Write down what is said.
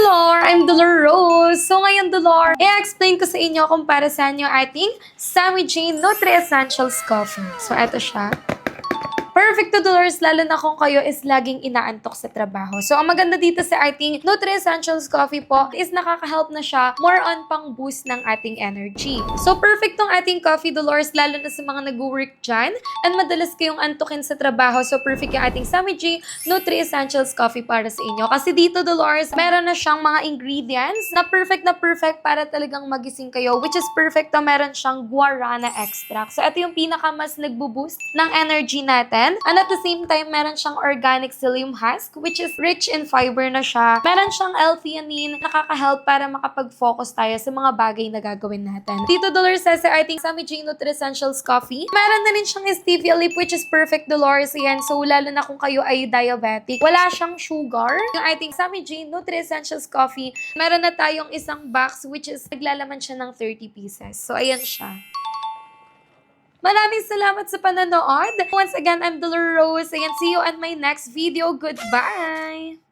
Dolor, I'm Dolores. So ngayon, Dolor, i-explain ko sa inyo kung para saan yung ating Sammy Jane Nutri Essentials Coffee. So, eto siya. Perfect to Dolores, lalo na kung kayo is laging inaantok sa trabaho. So, ang maganda dito sa ating Nutri Essentials Coffee po is nakaka-help na siya more on pang boost ng ating energy. So, perfect tong ating coffee Dolores, lalo na sa mga nag-work dyan and madalas kayong antukin sa trabaho. So, perfect yung ating Sammy G Nutri Essentials Coffee para sa inyo. Kasi dito Dolores, meron na siyang mga ingredients na perfect na perfect para talagang magising kayo, which is perfect to meron siyang guarana extract. So, ito yung pinaka mas nagbo-boost ng energy natin. And at the same time, meron siyang organic psyllium husk, which is rich in fiber na siya. Meron siyang L-theanine, nakaka-help para makapag-focus tayo sa mga bagay na gagawin natin. Dito, Dolores says sa ating Sammy G Nutri Essentials Coffee, meron na rin siyang stevia lip, which is perfect, Dolores. Ayan, so lalo na kung kayo ay diabetic. Wala siyang sugar. Yung ating Sammy G Nutri Essentials Coffee, meron na tayong isang box, which is naglalaman siya ng 30 pieces. So, ayan siya. Maraming salamat sa panonood. Once again, I'm Dolores Rose. And see you on my next video. Goodbye!